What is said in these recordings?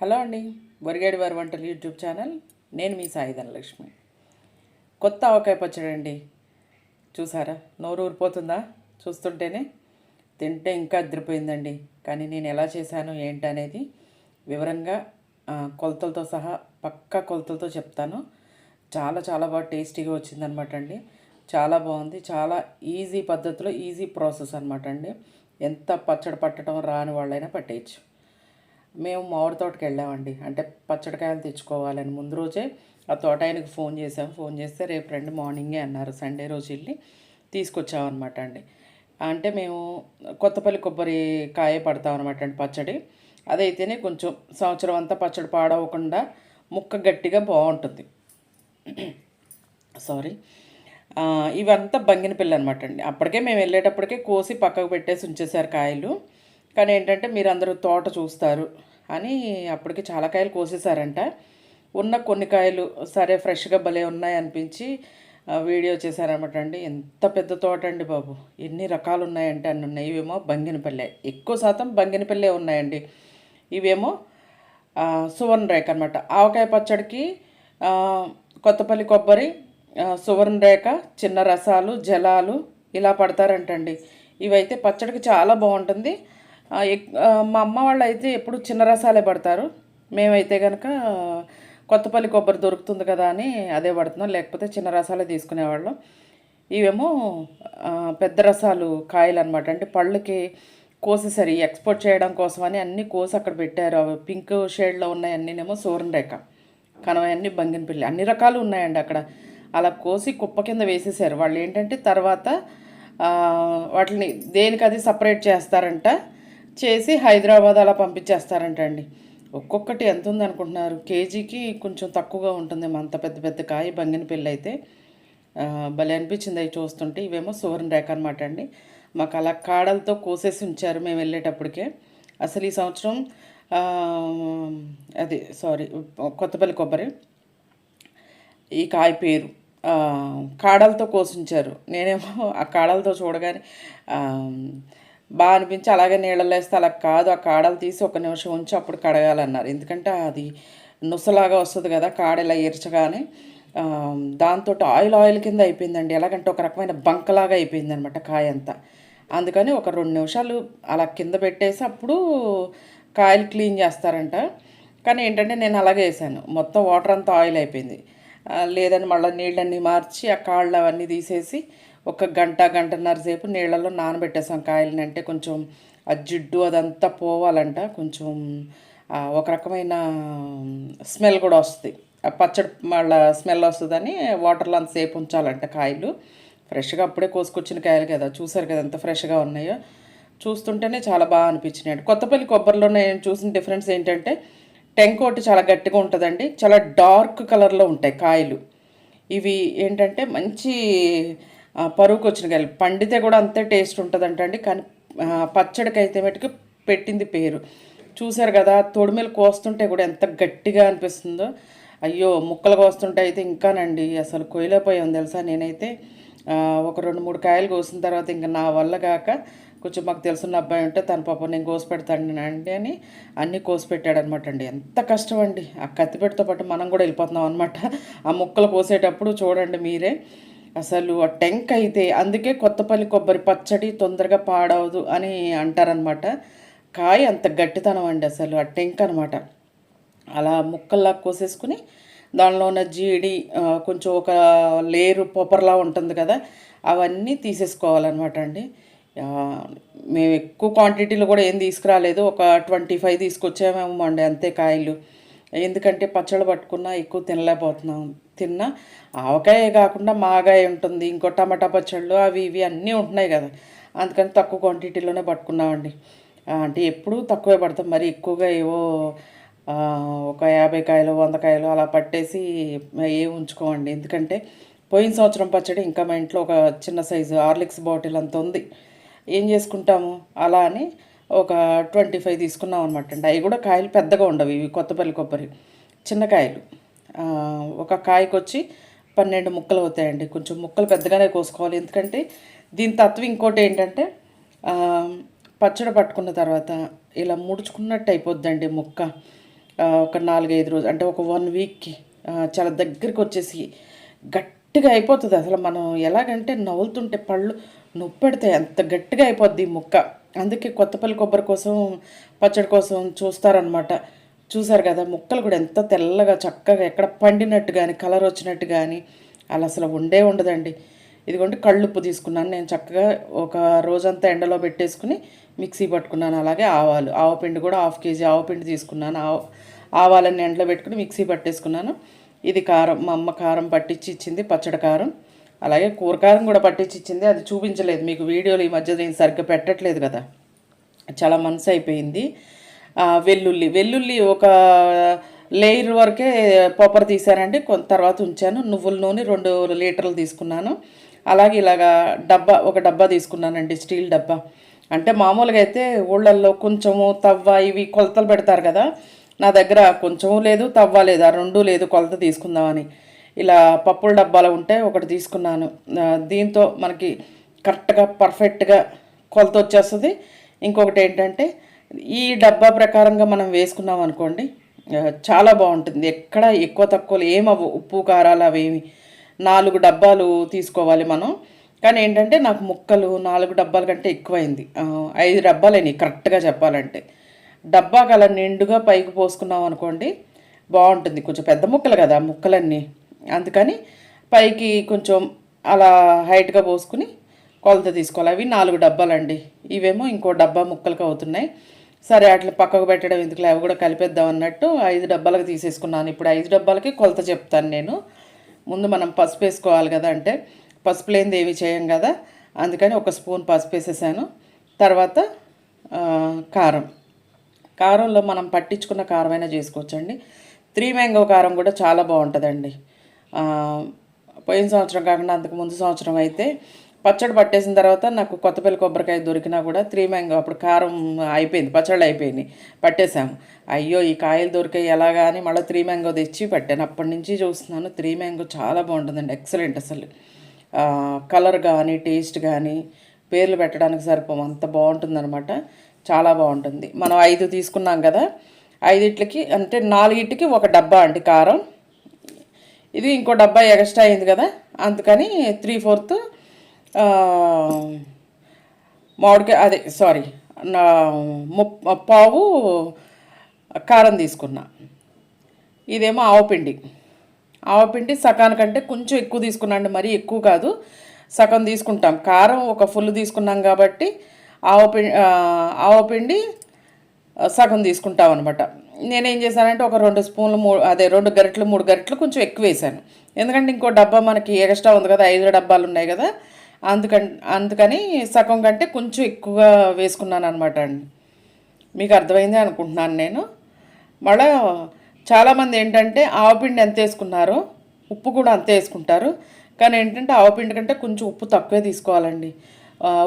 Hello అండి బొరిగేడి వారి వంటలు యూట్యూబ్ ఛానల్. నేను మీ సాయి ధనలక్ష్మి. కొత్త ఆవకాయ పచ్చడి అండి. చూసారా? నోరు ఊరిపోతుందా? చూస్తుంటేనే తింటే ఇంకా అదిరిపోయిందండి. కానీ నేను ఎలా చేశాను ఏంటి అనేది వివరంగా కొలతలతో సహా పక్కా కొలతలతో చెప్తాను. చాలా చాలా బాగా టేస్టీగా వచ్చిందనమాట అండి. చాలా బాగుంది. చాలా ఈజీ పద్ధతిలో ఈజీ ప్రాసెస్ అనమాట అండి. ఎంత పచ్చడి పట్టడం రాని వాళ్ళైనా పట్టేయచ్చు. మేము మామిడి తోటకి వెళ్ళామండి. అంటే పచ్చడికాయలు తెచ్చుకోవాలని ముందు రోజే ఆ తోట ఆయనకి ఫోన్ చేసాం ఫోన్ చేస్తే రేపు రండి మార్నింగే అన్నారు. సండే రోజు వెళ్ళి తీసుకొచ్చామన్నమాట అండి. అంటే మేము కొత్తపల్లి కొబ్బరి కాయ పడతాం అనమాట అండి పచ్చడి. అదైతేనే కొంచెం సంవత్సరం అంతా పచ్చడి పాడవకుండా ముక్క గట్టిగా బాగుంటుంది. సారీ. ఇవంతా బంగిన పిల్ల అనమాట అండి. అప్పటికే మేము వెళ్ళేటప్పటికే కోసి పక్కకు పెట్టేసి ఉంచేసారు కాయలు. కానీ ఏంటంటే మీరు అందరూ తోట చూస్తారు అని అప్పటికి చాలా కాయలు కోసేశారంట. ఉన్న కొన్ని కాయలు సరే ఫ్రెష్గా భలే ఉన్నాయి అనిపించి వీడియో చేశారనమాట అండి. ఎంత పెద్ద తోట అండి బాబు. ఎన్ని రకాలు ఉన్నాయంటే అన్ని ఉన్నాయి. ఇవేమో బంగినపల్లె. ఎక్కువ శాతం బంగినపల్లె ఉన్నాయండి. ఇవేమో సువర్ణ రేఖ అనమాట ఆవకాయ పచ్చడికి కొత్తపల్లి కొబ్బరి సువర్ణ రేఖ చిన్న రసాలు జలాలు ఇలా పడతారంటండి. ఇవైతే పచ్చడికి చాలా బాగుంటుంది. మా అమ్మ వాళ్ళు అయితే ఎప్పుడు చిన్న రసాలే పడతారు. మేమైతే కనుక కొత్తపల్లి కొబ్బరి దొరుకుతుంది కదా అని అదే పడుతున్నాం. లేకపోతే చిన్న రసాలే తీసుకునేవాళ్ళం. ఇవేమో పెద్ద రసాలు కాయలు అనమాట అంటే పళ్ళకి కోసేసరి ఎక్స్పోర్ట్ చేయడం కోసమని అన్నీ కోసి అక్కడ పెట్టారు. అవి పింక్ షేడ్లో ఉన్నాయి అన్నీనేమో సూర్యరేఖ కనవన్నీ బంగినపల్లి అన్ని రకాలు ఉన్నాయండి అక్కడ. అలా కోసి కుప్ప కింద వేసేసారు. వాళ్ళు ఏంటంటే తర్వాత వాటిని దేనికి అది సపరేట్ చేస్తారంట చేసి హైదరాబాద్ అలా పంపించేస్తారంట అండి ఒక్కొక్కటి ఎంత ఉందనుకుంటున్నారు కేజీకి కొంచెం తక్కువగా ఉంటుంది అంత పెద్ద పెద్ద కాయ బంగిన పిల్ల అయితే. భలే అనిపించింది అవి చూస్తుంటే. ఇవేమో సువర్ణ రేఖ అనమాట అండి. మాకు అలా కాడలతో కోసేసి ఉంచారు మేము వెళ్ళేటప్పటికే. అసలు ఈ సంవత్సరం అది సారీ కొత్తపల్లి కొబ్బరి. ఈ కాయ పేరు కాడలతో కోసించారు నేనేమో ఆ కాడలతో చూడగానే బాగా అనిపించి అలాగే నీళ్ళలో వేస్తే అలా కాదు ఆ కాడలు తీసి ఒక నిమిషం ఉంచి అప్పుడు కడగాలన్నారు. ఎందుకంటే అది నుసలాగా వస్తుంది కదా కాడ ఇలా ఎరచగానే దాంతో ఆయిల్ ఆయిల్ కింద అయిపోయిందండి. ఎలాగంటే ఒక రకమైన బంకలాగా అయిపోయింది అనమాట కాయ అంతా. అందుకని ఒక రెండు నిమిషాలు అలా కింద పెట్టేసి అప్పుడు కాయలు క్లీన్ చేస్తారంట. కానీ ఏంటంటే నేను అలాగే వేసాను. మొత్తం వాటర్ అంతా ఆయిల్ అయిపోయింది. లేదని మళ్ళీ నీళ్ళన్నీ మార్చి ఆ కాళ్ళు అవన్నీ తీసేసి ఒక గంట గంటన్నర సేపు నీళ్ళలో నానబెట్టేసాం కాయలని. అంటే కొంచెం ఆ జిడ్డు అదంతా పోవాలంట. కొంచెం ఒక రకమైన స్మెల్ కూడా వస్తుంది. ఆ పచ్చడి మళ్ళీ స్మెల్ వస్తుందని వాటర్లో అంతసేపు ఉంచాలంట కాయలు. ఫ్రెష్గా అప్పుడే కోసుకొచ్చిన కాయలు కదా. చూసారు కదా ఎంత ఫ్రెష్గా ఉన్నాయో. చూస్తుంటేనే చాలా బాగా అనిపించినాయి. కొత్తపల్లి కొబ్బరిలో నేను చూసిన డిఫరెన్స్ ఏంటంటే టెంకోటి చాలా గట్టిగా ఉంటుందండి. చాలా డార్క్ కలర్లో ఉంటాయి కాయలు. ఇవి ఏంటంటే మంచి పరువుకు వచ్చిన కాయలు పండితే కూడా అంతే టేస్ట్ ఉంటుందంట అండి. కానీ పచ్చడికైతే పచ్చడికి అయితే మటుకు పెట్టింది పేరు. చూసారు కదా తొడిమీలు కోస్తుంటే కూడా ఎంత గట్టిగా అనిపిస్తుందో. అయ్యో ముక్కలు కోస్తుంటే అయితే ఇంకానండి. అసలు కొయ్యలేకపోయాం తెలుసా నేనైతే. ఒక రెండు మూడు కాయలు కోసిన తర్వాత ఇంకా నా వల్ల కాక కొంచెం మాకు తెలుసున్న అబ్బాయి ఉంటే తన పాప నేను కోసి పెడతానండి అని అన్నీ కోసి పెట్టాడు అనమాట అండి. ఎంత కష్టం అండి. ఆ కత్తిపెట్టతో పాటు మనం కూడా వెళ్ళిపోతున్నాం అనమాట ఆ ముక్కలు కోసేటప్పుడు చూడండి మీరే. అసలు ఆ టెంక్ అయితే అందుకే కొత్తపల్లి కొబ్బరి పచ్చడి తొందరగా పాడవదు అని అంటారనమాట కాయ అంత గట్టితనం అండి అసలు ఆ టెంక్ అనమాట అలా ముక్కల్లా కోసేసుకుని దానిలో ఉన్న జీడి కొంచెం ఒక లేరు పొపర్లా ఉంటుంది కదా అవన్నీ తీసేసుకోవాలన్నమాట అండి. మేము ఎక్కువ క్వాంటిటీలో కూడా ఏం తీసుకురాలేదు. ఒక ట్వంటీ ఫైవ్ తీసుకొచ్చామేమో అండి అంతే కాయలు. ఎందుకంటే పచ్చళ్ళు పట్టుకున్నా ఎక్కువ తినలేకపోతున్నాం. తిన్నా ఆవకాయ కాకుండా మాగాయ ఉంటుంది ఇంకో టమాటా పచ్చళ్ళు అవి ఇవి అన్నీ ఉంటున్నాయి కదా. అందుకని తక్కువ క్వాంటిటీలోనే పట్టుకున్నామండి. అంటే ఎప్పుడూ తక్కువే పడతాం. మరి ఎక్కువగా ఏవో ఒక యాభై కాయలు వంద కాయలు అలా పట్టేసి ఏ ఉంచుకోమండి. ఎందుకంటే పోయిన సంవత్సరం పచ్చడి ఇంకా మా ఇంట్లో ఒక చిన్న సైజు హార్లిక్స్ బాటిల్ అంత ఉంది. ఏం చేసుకుంటాము? అలా అని ఒక ట్వంటీ ఫైవ్ తీసుకున్నాం అనమాట అండి. అవి కూడా కాయలు పెద్దగా ఉండవు ఇవి కొత్తపల్లి కొబ్బరి చిన్న కాయలు. ఒక కాయకు వచ్చి పన్నెండు ముక్కలు అవుతాయండి. కొంచెం ముక్కలు పెద్దగానే కోసుకోవాలి. ఎందుకంటే దీని తత్వం ఇంకోటి ఏంటంటే పచ్చడి పట్టుకున్న తర్వాత ఇలా ముడుచుకున్నట్టు అయిపోద్దండి ముక్క. ఒక నాలుగైదు రోజులు అంటే ఒక వన్ వీక్కి చాలా దగ్గరికి వచ్చేసి గట్టిగా అయిపోతుంది. అసలు మనం ఎలాగంటే నవ్వులుతుంటే పళ్ళు నొప్పెడతాయి. అంత గట్టిగా అయిపోద్ది ఈ ముక్క. అందుకే కొత్తపల్లి కొబ్బరి కోసం పచ్చడి కోసం చూస్తారనమాట చూసారు కదా ముక్కలు కూడా ఎంత తెల్లగా చక్కగా ఎక్కడ పండినట్టు కానీ కలర్ వచ్చినట్టు కానీ అలా అసలు ఉండే ఉండదండి. ఇదిగోండి కళ్ళుప్పు తీసుకున్నాను. నేను చక్కగా ఒక రోజంతా ఎండలో పెట్టేసుకుని మిక్సీ పట్టుకున్నాను. అలాగే ఆవాలు. ఆవపిండి కూడా హాఫ్ కేజీ ఆవపిండి తీసుకున్నాను. ఆవ ఆవాలన్నీ ఎండలో పెట్టుకుని మిక్సీ పట్టేసుకున్నాను. ఇది కారం మా అమ్మ కారం పట్టించి ఇచ్చింది పచ్చడి కారం. అలాగే కూరకారం కూడా పట్టించి ఇచ్చింది. అది చూపించలేదు. మీకు వీడియోలు ఈ మధ్య నేను సరిగ్గా పెట్టట్లేదు కదా. చాలా మనసు అయిపోయింది. వెల్లుల్లి. వెల్లుల్లి ఒక లేయర్ వరకే పొప్పర్ తీసానండి కొంత తర్వాత ఉంచాను. నువ్వుల నూనె రెండు లీటర్లు తీసుకున్నాను. అలాగే ఇలాగా డబ్బా ఒక డబ్బా తీసుకున్నానండి. స్టీల్ డబ్బా. అంటే మామూలుగా అయితే ఊళ్ళల్లో కొంచెము తవ్వ ఇవి కొలతలు పెడతారు కదా. నా దగ్గర కొంచెము లేదు తవ్వ లేదు. ఆ రెండు లేదు కొలత తీసుకుందామని. ఇలా పప్పుల డబ్బాలు ఉంటే ఒకటి తీసుకున్నాను. దీంతో మనకి కరెక్ట్గా పర్ఫెక్ట్గా కొలత వచ్చేస్తుంది. ఇంకొకటి ఏంటంటే ఈ డబ్బా ప్రకారంగా మనం వేసుకున్నాం అనుకోండి చాలా బాగుంటుంది. ఎక్కడ ఎక్కువ తక్కువలు ఏమవు ఉప్పు కారాలు అవేమి నాలుగు డబ్బాలు తీసుకోవాలి మనం. కానీ ఏంటంటే నాకు ముక్కలు నాలుగు డబ్బాల కంటే ఎక్కువైంది. ఐదు డబ్బాలైనాయి కరెక్ట్గా చెప్పాలంటే. డబ్బాకి అలా నిండుగా పైకి పోసుకున్నాం అనుకోండి బాగుంటుంది. కొంచెం పెద్ద ముక్కలు కదా ముక్కలన్నీ. అందుకని పైకి కొంచెం అలా హైట్గా పోసుకుని కొలత తీసుకోవాలి. అవి నాలుగు డబ్బాలండి. ఇవేమో ఇంకో డబ్బా ముక్కలకు అవుతున్నాయి. సరే అట్లా పక్కకు పెట్టడం ఎందుకు అవి కూడా కలిపేద్దాం అన్నట్టు ఐదు డబ్బాలకు తీసేసుకున్నాను. ఇప్పుడు ఐదు డబ్బాలకి కొలత చెప్తాను నేను. ముందు మనం పసుపు వేసుకోవాలి కదా అంటే పసుపు లేనిది ఏమి చేయం కదా. అందుకని ఒక స్పూన్ పసుపు వేసేసాను. తర్వాత కారం. కారంలో మనం పట్టించుకున్న కారమైనా చేసుకోవచ్చండి. త్రీ మ్యాంగో కారం కూడా చాలా బాగుంటుందండి. పోయిన సంవత్సరం కాకుండా అంతకు ముందు సంవత్సరం అయితే పచ్చడి పట్టేసిన తర్వాత నాకు కొత్తపల్లి కొబ్బరికాయ దొరికినా కూడా త్రీ మ్యాంగో అప్పుడు కారం అయిపోయింది పచ్చళ్ళు అయిపోయింది పట్టేశాము. అయ్యో ఈ కాయలు దొరికాయి ఎలాగా అని మళ్ళీ త్రీ మ్యాంగో తెచ్చి పట్టాను. అప్పటి నుంచి చూస్తున్నాను త్రీ మ్యాంగో చాలా బాగుంటుందండి ఎక్సలెంట్ అసలు. కలర్ కానీ టేస్ట్ కానీ పేర్లు పెట్టడానికి సరిపోం అంత బాగుంటుందన్నమాట చాలా బాగుంటుంది. మనం ఐదు తీసుకున్నాం కదా ఐదిట్లకి అంటే నాలుగిటికి ఒక డబ్బా అండి కారం. ఇది ఇంకో డబ్బా ఎక్స్ట్రా అయింది కదా? అందుకని త్రీ ఫోర్త్ మామిడికాయ అదే సారీ నా ముప్ పావు కారం తీసుకున్నా. ఇదేమో ఆవపిండి ఆవపిండి సకానికంటే కొంచెం ఎక్కువ తీసుకున్నాండి మరీ ఎక్కువ కాదు. సగం తీసుకుంటాం. కారం ఒక ఫుల్ తీసుకున్నాం కాబట్టి ఆవపిండి ఆవపిండి సగం తీసుకుంటాం అనమాట నేనేం చేశానంటే ఒక రెండు స్పూన్లు మూడు అదే రెండు గరిటలు మూడు గరిటలు కొంచెం ఎక్కువ వేసాను ఎందుకంటే ఇంకో డబ్బా మనకి ఎక్స్ట్రా ఉంది కదా ఐదు డబ్బాలు ఉన్నాయి కదా అందుకని అందుకని సగం కంటే కొంచెం ఎక్కువగా వేసుకున్నాను అనమాట అండి. మీకు అర్థమైంది అనుకుంటున్నాను నేను. మళ్ళా చాలామంది ఏంటంటే ఆవపిండి ఎంత వేసుకున్నారో ఉప్పు కూడా అంతే వేసుకుంటారు. కానీ ఏంటంటే ఆవపిండి కంటే కొంచెం ఉప్పు తక్కువే తీసుకోవాలండి.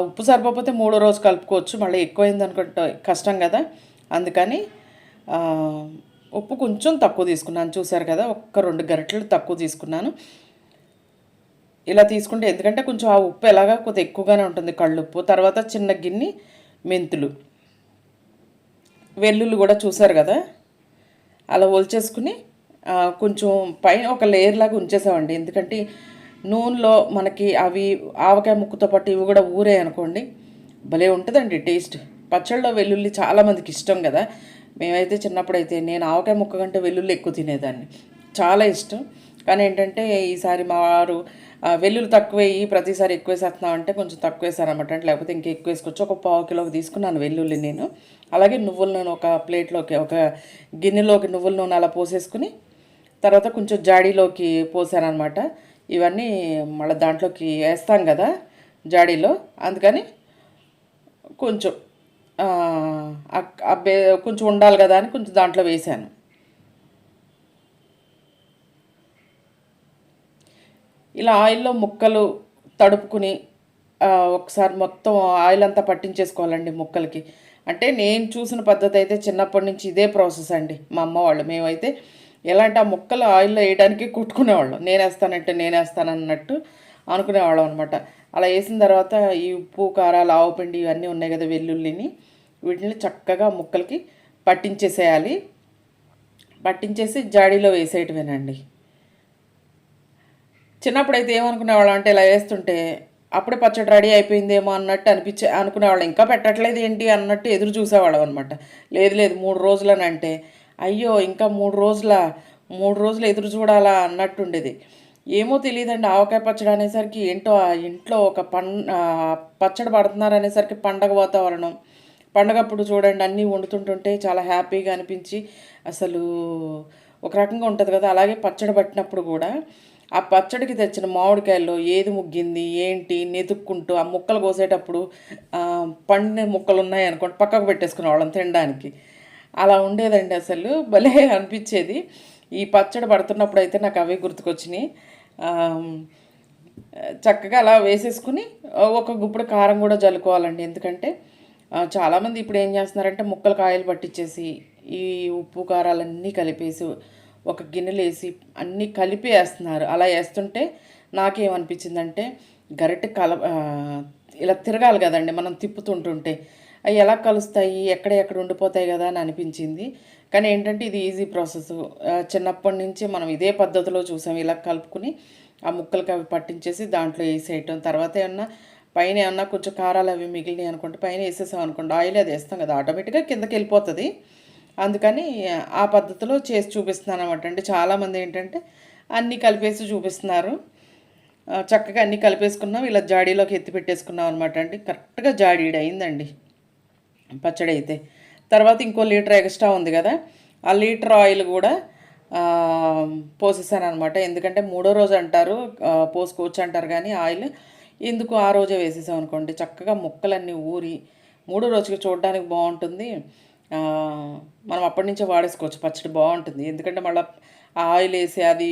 ఉప్పు సరిపోతే మూడో రోజు కలుపుకోవచ్చు మళ్ళీ ఎక్కువైంది అనుకుంటే కష్టం కదా. అందుకని ఉప్పు కొంచెం తక్కువ తీసుకున్నాను. చూసారు కదా ఒక్క రెండు గరిటెలు తక్కువ తీసుకున్నాను. ఇలా తీసుకుంటే ఎందుకంటే కొంచెం ఆ ఉప్పు ఎలాగా కొద్దిగా ఎక్కువగానే ఉంటుంది కళ్ళుప్పు. తర్వాత చిన్న గిన్నె మెంతులు. వెల్లుల్లి కూడా చూసారు కదా అలా ఒలిచేసుకుని కొంచెం పైన ఒక లేయర్ లాగా ఉంచేసామండి. ఎందుకంటే నూనెలో మనకి అవి ఆవకాయ ముక్కుతో పాటు ఇవి కూడా ఊరే అనుకోండి భలే ఉంటుందండి టేస్ట్. పచ్చళ్ళలో వెల్లుల్లి చాలామందికి ఇష్టం కదా. మేమైతే చిన్నప్పుడైతే నేను ఆవకాయ ముక్క కంటే వెల్లుల్లి ఎక్కువ తినేదాన్ని. చాలా ఇష్టం. కానీ ఏంటంటే ఈసారి మా వారు వెల్లుల్లి తక్కువ వేయి ప్రతిసారి ఎక్కువ వేసేస్తున్నాం అంటే కొంచెం తక్కువ వేసారనమాట అంటే లేకపోతే ఇంకా ఎక్కువ వేసుకోవచ్చు. ఒక పావు కిలోకి తీసుకున్నాను వెల్లుల్లి నేను. అలాగే నువ్వుల నూనె ఒక ప్లేట్లోకి ఒక గిన్నెలోకి నువ్వుల నూనె అలా పోసేసుకుని తర్వాత కొంచెం జాడీలోకి పోసానమాట ఇవన్నీ మళ్ళీ దాంట్లోకి వేస్తాం కదా జాడీలో. అందుకని కొంచెం అబ్బే కొంచెం ఉండాలి కదా అని కొంచెం దాంట్లో వేసాను ఇలా ఆయిల్లో ముక్కలు తడుపుకుని ఒకసారి మొత్తం ఆయిల్ అంతా పట్టించేసుకోవాలండి ముక్కలకి. అంటే నేను చూసిన పద్ధతి అయితే చిన్నప్పటి నుంచి ఇదే ప్రాసెస్ అండి. మా అమ్మ వాళ్ళు మేమైతే ఎలా అంటే ఆ ముక్కలు ఆయిల్లో వేయడానికి కుట్టుకునేవాళ్ళం. నేనేస్తానంటే నేనేస్తానన్నట్టు అనుకునేవాళ్ళం అనమాట అలా వేసిన తర్వాత ఈ ఉప్పు కారాలు ఆవుపిండి ఇవన్నీ ఉన్నాయి కదా వెల్లుల్లిని. వీటిని చక్కగా ముక్కలకి పట్టించేసేయాలి. పట్టించేసి జాడీలో వేసేయటమేనండి. చిన్నప్పుడు అయితే ఏమనుకునేవాళ్ళం అంటే ఇలా వేస్తుంటే అప్పుడే పచ్చడి రెడీ అయిపోయిందేమో అన్నట్టు అనిపించే అనుకునేవాళ్ళం. ఇంకా పెట్టట్లేదు ఏంటి అన్నట్టు ఎదురు చూసేవాళ్ళం అనమాట లేదు లేదు మూడు రోజులనంటే అయ్యో ఇంకా మూడు రోజుల మూడు రోజులు ఎదురు చూడాలా అన్నట్టు ఉండేది. ఏమో తెలియదండి ఆవకాయ పచ్చడి అనేసరికి ఏంటో ఆ ఇంట్లో ఒక పం పచ్చడి పడుతున్నారు అనేసరికి పండగ వాతావరణం. పండగప్పుడు చూడండి అన్నీ వండుతుంటుంటే చాలా హ్యాపీగా అనిపించి అసలు ఒక రకంగా ఉంటుంది కదా. అలాగే పచ్చడి పట్టినప్పుడు కూడా ఆ పచ్చడికి తెచ్చిన మామిడికాయల్లో ఏది ముగ్గింది ఏంటి నెతుక్కుంటూ ఆ ముక్కలు కోసేటప్పుడు పండిన ముక్కలు ఉన్నాయి అనుకోండి పక్కకు పెట్టేసుకునే వాళ్ళం తినడానికి. అలా ఉండేదండి అసలు భలే అనిపించేది. ఈ పచ్చడి పడుతున్నప్పుడు అయితే నాకు అవే గుర్తుకొచ్చినాయి. చక్కగా అలా వేసేసుకుని ఒక గుప్పుడు కారం కూడా జల్లుకోవాలండి. ఎందుకంటే చాలామంది ఇప్పుడు ఏం చేస్తున్నారంటే ముక్కలు కాయలు పట్టించేసి ఈ ఉప్పు కారాలన్నీ కలిపేసి ఒక గిన్నెలు వేసి అన్నీ కలిపి వేస్తున్నారు అలా వేస్తుంటే నాకేమనిపించిందంటే గరిటె కల ఇలా తిరగాలి కదండి మనం తిప్పుతుంటుంటే. అవి ఎలా కలుస్తాయి? ఎక్కడ ఎక్కడ ఉండిపోతాయి కదా అని అనిపించింది. కానీ ఏంటంటే ఇది ఈజీ ప్రాసెస్. చిన్నప్పటి నుంచి మనం ఇదే పద్ధతిలో చూసాం. ఇలా కలుపుకుని ఆ ముక్కలకి అవి పట్టించేసి దాంట్లో వేసేయటం. తర్వాత ఏమన్నా పైన ఏమన్నా కొంచెం కారాలు అవి మిగిలినాయి అనుకుంటే పైన వేసేసాం అనుకోండి ఆయిల్ అది వేస్తాం కదా ఆటోమేటిక్గా కిందకి వెళ్ళిపోతుంది. అందుకని ఆ పద్ధతిలో చేసి చూపిస్తున్నాను అనమాట అండి. చాలామంది ఏంటంటే అన్నీ కలిపేసి చూపిస్తున్నారు. చక్కగా అన్నీ కలిపేసుకున్నాం ఇలా జాడీలోకి ఎత్తి పెట్టేసుకున్నాం అనమాట అండి. కరెక్ట్గా జాడీడు అయిందండి పచ్చడి అయితే. తర్వాత ఇంకో లీటర్ ఎక్స్ట్రా ఉంది కదా ఆ లీటర్ ఆయిల్ కూడా పోసేసాను అనమాట ఎందుకంటే మూడో రోజు అంటారు పోసుకోవచ్చు అంటారు కానీ ఆయిల్ ఎందుకు ఆ రోజే వేసేసాం అనుకోండి చక్కగా ముక్కలన్నీ ఊరి మూడో రోజుకి చూడడానికి బాగుంటుంది. మనం అప్పటి నుంచే వాడేసుకోవచ్చు పచ్చడి బాగుంటుంది. ఎందుకంటే మళ్ళీ ఆయిల్ వేసి అది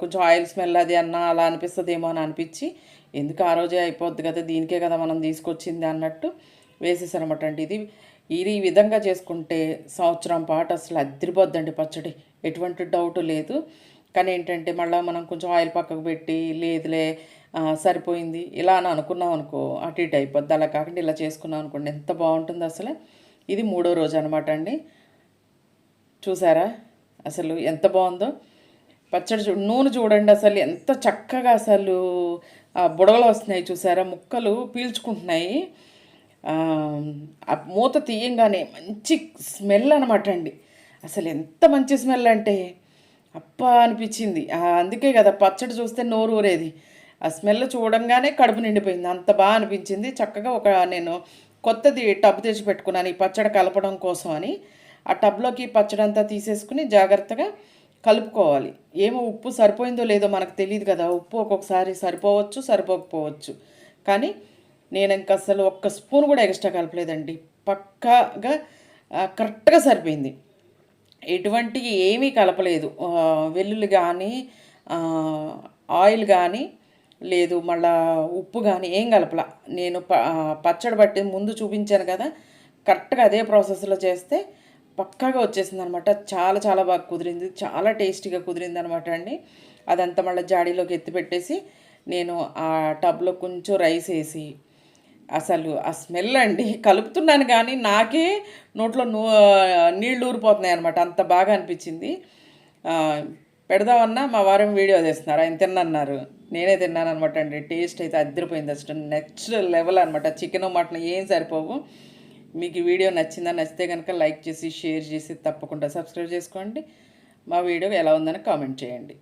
కొంచెం ఆయిల్ స్మెల్ అది అన్నా అలా అనిపిస్తుందేమో అని అనిపించి ఎందుకు ఆ రోజే అయిపోద్ది కదా దీనికే కదా మనం తీసుకొచ్చింది అన్నట్టు వేసేసానమాట అండి. ఇది ఇది ఈ విధంగా చేసుకుంటే సంవత్సరం పాటు అసలు అద్దరిపోద్దండి పచ్చడి. ఎటువంటి డౌట్ లేదు. కానీ ఏంటంటే మళ్ళీ మనం కొంచెం ఆయిల్ పక్కకు పెట్టి లేదులే సరిపోయింది. ఇలా అని అనుకున్నాం అనుకో అటు ఇటు అయిపోద్ది. అలా కాకుండా ఇలా చేసుకున్నాం అనుకోండి ఎంత బాగుంటుంది అసలు. ఇది మూడో రోజు అనమాట అండి. చూసారా? అసలు ఎంత బాగుందో. పచ్చడి చూ నూనె చూడండి అసలు ఎంత చక్కగా అసలు బుడగలు వస్తున్నాయి చూసారా? ముక్కలు పీల్చుకుంటున్నాయి. మూత తీయంగానే మంచి స్మెల్ అనమాట అండి. అసలు ఎంత మంచి స్మెల్ అంటే అప్ప అనిపించింది. అందుకే కదా పచ్చడి చూస్తే నోరు ఊరేది. ఆ స్మెల్ చూడంగానే కడుపు నిండిపోయింది. అంత బాగా అనిపించింది. చక్కగా ఒక నేను కొత్తది టబ్ తెచ్చి పెట్టుకున్నాను ఈ పచ్చడి కలపడం కోసం అని. ఆ టబ్లోకి పచ్చడి అంతా తీసేసుకుని జాగ్రత్తగా కలుపుకోవాలి. ఏమో ఉప్పు సరిపోయిందో లేదో మనకు తెలియదు కదా. ఉప్పు ఒక్కొక్కసారి సరిపోవచ్చు సరిపోకపోవచ్చు. కానీ నేను ఇంక అసలు ఒక్క స్పూన్ కూడా ఎక్స్ట్రా కలపలేదండి. పక్కాగా కరెక్ట్గా సరిపోయింది. ఎటువంటి ఏమీ కలపలేదు. వెల్లుల్లి కానీ ఆయిల్ కానీ లేదు మళ్ళా ఉప్పు కానీ ఏం కలపల. నేను ప పచ్చడి పట్టి ముందు చూపించాను కదా కరెక్ట్గా అదే ప్రాసెస్లో చేస్తే పక్కాగా వచ్చేసింది అనమాట చాలా చాలా బాగా కుదిరింది. చాలా టేస్టీగా కుదిరింది అనమాట అండి. అదంతా మళ్ళీ జాడీలోకి ఎత్తి పెట్టేసి నేను ఆ టబ్లో కొంచెం రైస్ వేసి అసలు ఆ స్మెల్ అండి. కలుపుతున్నాను కానీ నాకే నోట్లో నూ నీళ్ళు ఊరిపోతున్నాయి అనమాట. అంత బాగా అనిపించింది. పెడదామన్నా మా వారం వీడియో తీస్తున్నారు. ఆయన తిన్నన్నారు. నేనే తిన్నాను అనమాట అండి. టేస్ట్ అయితే అద్దరిపోయింది అసలు. నెక్స్ట్ లెవెల్ అనమాట చికెన్ మటన్ ఏం సరిపోవు. మీకు ఈ వీడియో నచ్చిందా నచ్చితే కనుక లైక్ చేసి షేర్ చేసి తప్పకుండా సబ్స్క్రైబ్ చేసుకోండి. మా వీడియో ఎలా ఉందని కామెంట్ చేయండి.